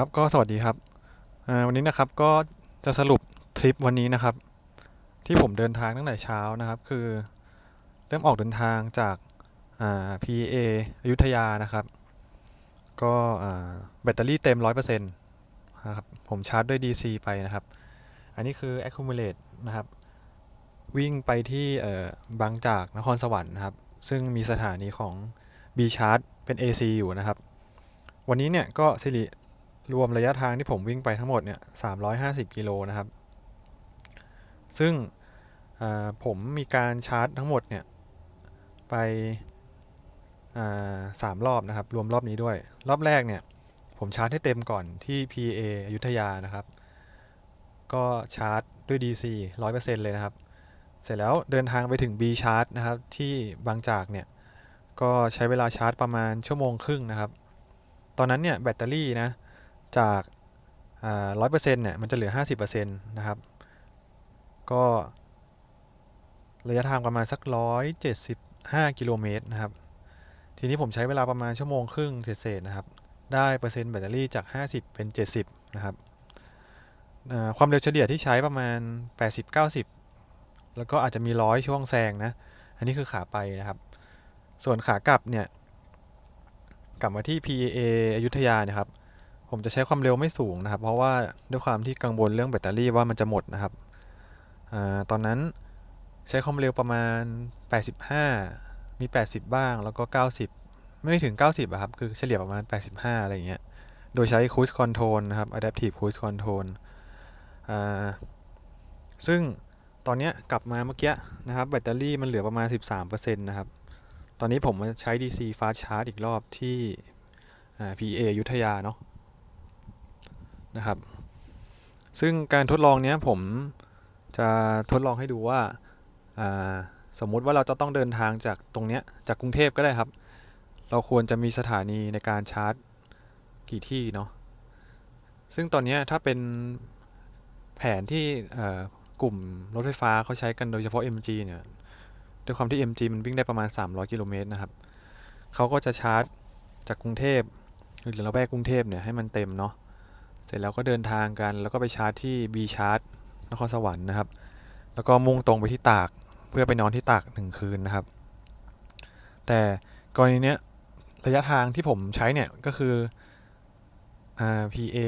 ครับก็สวัสดีครับวันนี้นะครับก็จะสรุปทริปวันนี้นะครับ ที่ผมเดินทางตั้งแต่เช้านะครับ คือเริ่มออกเดินทางจากอ่า PA อยุธยานะครับ ก็แบตเตอรี่เต็ม 100%นะครับผมชาร์จด้วย DC ไปนะครับ อันนี้คือ accumulate นะครับ วิ่งไปที่บางจากนครสวรรค์นะครับ ซึ่งมีสถานีของ B Charge เป็น AC อยู่นะครับ วันนี้เนี่ยก็สิริ รวมระยะทางที่ผมวิ่งไปทั้งหมดเนี่ย350กิโลนะครับ ซึ่งผมมีการชาร์จทั้งหมดเนี่ยไปสามรอบนะครับ รวมรอบนี้ด้วย รอบแรกเนี่ย ผมชาร์จให้เต็มก่อนที่ PA อยุธยานะครับ ก็ชาร์จด้วย DC 100%เลยนะครับ เสร็จแล้วเดินทางไปถึง B Charge นะครับ ที่บางจากเนี่ย ก็ใช้เวลาชาร์จประมาณชั่วโมงครึ่งนะครับ ตอนนั้นเนี่ยแบตเตอรี่นะ จากร้อยเปอร์เซ็นต์เนี่ยมันจะเหลือห้าสิบเปอร์เซ็นต์นะครับ ก็ระยะทางประมาณสักร้อยเจ็ดสิบห้ากิโลเมตรนะครับ ทีนี้ผมใช้เวลาประมาณชั่วโมงครึ่งเศษๆนะครับ ได้เปอร์เซ็นต์แบตเตอรี่จาก50เป็น70นะครับความเร็วเฉลี่ยที่ใช้ประมาณ 80-90 แล้วก็อาจจะมีร้อยช่วงแซงนะ อันนี้คือขาไปนะครับ ส่วนขากลับเนี่ย กลับมาที่ PAA อยุธยาเนะครับ ผมจะใช้ความเร็วไม่สูงนะครับ เพราะว่าด้วยความที่กังวลเรื่องแบตเตอรี่ว่ามันจะหมดนะครับอตอนนั้นใช้ความเร็วประมาณ 85 มี 80 บ้างแล้วก็ 90 ไม่ถึง 90อะครับ คือเฉลี่ยประมาณ 85 อะไรอย่างเงี้ย โดยใช้ Cruise Control นะครับ Adaptive Cruise Control ซึ่งตอนเนี้ยกลับมาเมื่อกี้นะครับ แบตเตอรี่มันเหลือประมาณ 13%นะครับ ตอนนี้ผมมาใช้ DC Fast Charge อีกรอบที่ PA อยุธยาเนาะ นะครับ ซึ่งการทดลองเนี้ยผมจะทดลองให้ดูว่าาสมมุติว่าเราจะต้องเดินทางจากตรงเนี้ยจากกรุงเทพก็ได้ครับ เราควรจะมีสถานีในการชาร์จกี่ที่เนาะซึ่งตอนนี้ถ้าเป็นแผนที่กลุ่มรถไฟฟ้าเขาใช้กันโดยเฉพาะ MG เนี่ยด้วยความที่ MG มันวิ่งได้ประมาณ 300 กิโลเมตรนะครับ เขาก็จะชาร์จจากกรุงเทพหรือเราแวกกรุงเทพเนี่ยให้มันเต็มเนาะ เสร็จแล้วก็เดินทางกัน แล้วก็ไปชาร์จที่ B Charge นครสวรรค์นะครับ แล้วก็มุ่งตรงไปที่ตากเพื่อไปนอนที่ตากหนึ่งคืนนะครับ แต่กรณีเนี้ยระยะทางที่ผมใช้เนี่ยก็คืออ่า PA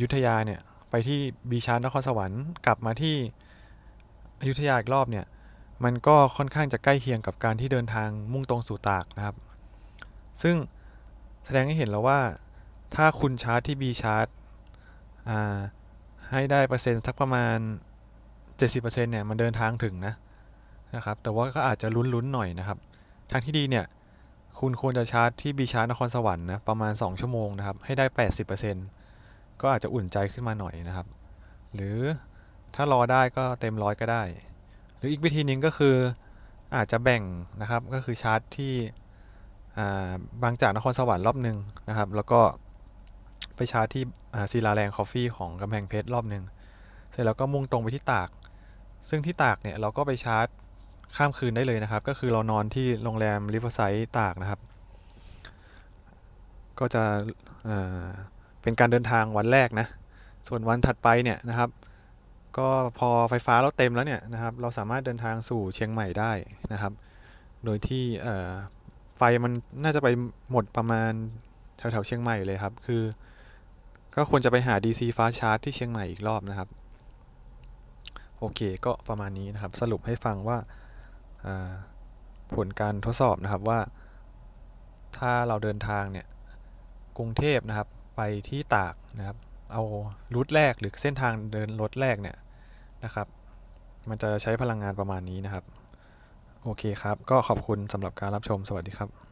ยุทธยาเนี่ยไปที่ B Charge นครสวรรค์กลับมาที่อยุธยาอีกรอบเนี่ยมันก็ค่อนข้างจะใกล้เคียงกับการที่เดินทางมุ่งตรงสู่ตากนะครับ ซึ่งแสดงให้เห็นแล้วว่าถ้าคุณชาร์จที่ B Charge อ่า ให้ได้เปอร์เซ็นต์สักประมาณ 70%เนี่ยมันเดินทางถึงนะนะครับแต่ว่าก็อาจจะลุ้นๆหน่อยนะครับ ทางที่ดีเนี่ยคุณควรจะชาร์จที่ B Charge นครสวรรค์นะประมาณ 2 ชั่วโมงนะครับให้ได้ 80%ก็อาจจะอุ่นใจขึ้นมาหน่อยนะครับ หรือถ้ารอได้ก็เต็มร้อยก็ได้ หรืออีกวิธีหนึ่งก็คืออาจจะแบ่งนะครับก็คือชาร์จที่บางจากนครสวรรค์รอบหนึ่งนะครับ แล้วก็ ไปชาร์จที่อ่าศิลาแรงคอฟฟี่ของกำแพงเพชรรอบหนึ่งเสร็จแล้วก็มุ่งตรงไปที่ตาก ซึ่งที่ตากเนี่ยเราก็ไปชาร์จข้ามคืนได้เลยนะครับ ก็คือเรานอนที่โรงแรมริเวอร์ไซด์ตากนะครับ ก็จะอ่าเป็นการเดินทางวันแรกนะ ส่วนวันถัดไปเนี่ยนะครับ ก็พอไฟฟ้าเราเต็มแล้วเนี่ยนะครับ เราสามารถเดินทางสู่เชียงใหม่ได้นะครับ โดยที่ไฟมันน่าจะไปหมดประมาณแถวๆเชียงใหม่เลยครับ คือ ก็ควรจะไปหา DC Fast Charge ที่เชียงใหม่อีกรอบนะครับ โอเคก็ประมาณนี้นะครับ สรุปให้ฟังว่าอ่าผลการทดสอบนะครับว่า ถ้าเราเดินทางเนี่ยกรุงเทพนะครับ ไปที่ตากนะครับ เอารูทแรกหรือเส้นทางเดินรถแรกเนี่ยนะครับ มันจะใช้พลังงานประมาณนี้นะครับ โอเคครับ ก็ขอบคุณสำหรับการรับชมสวัสดีครับ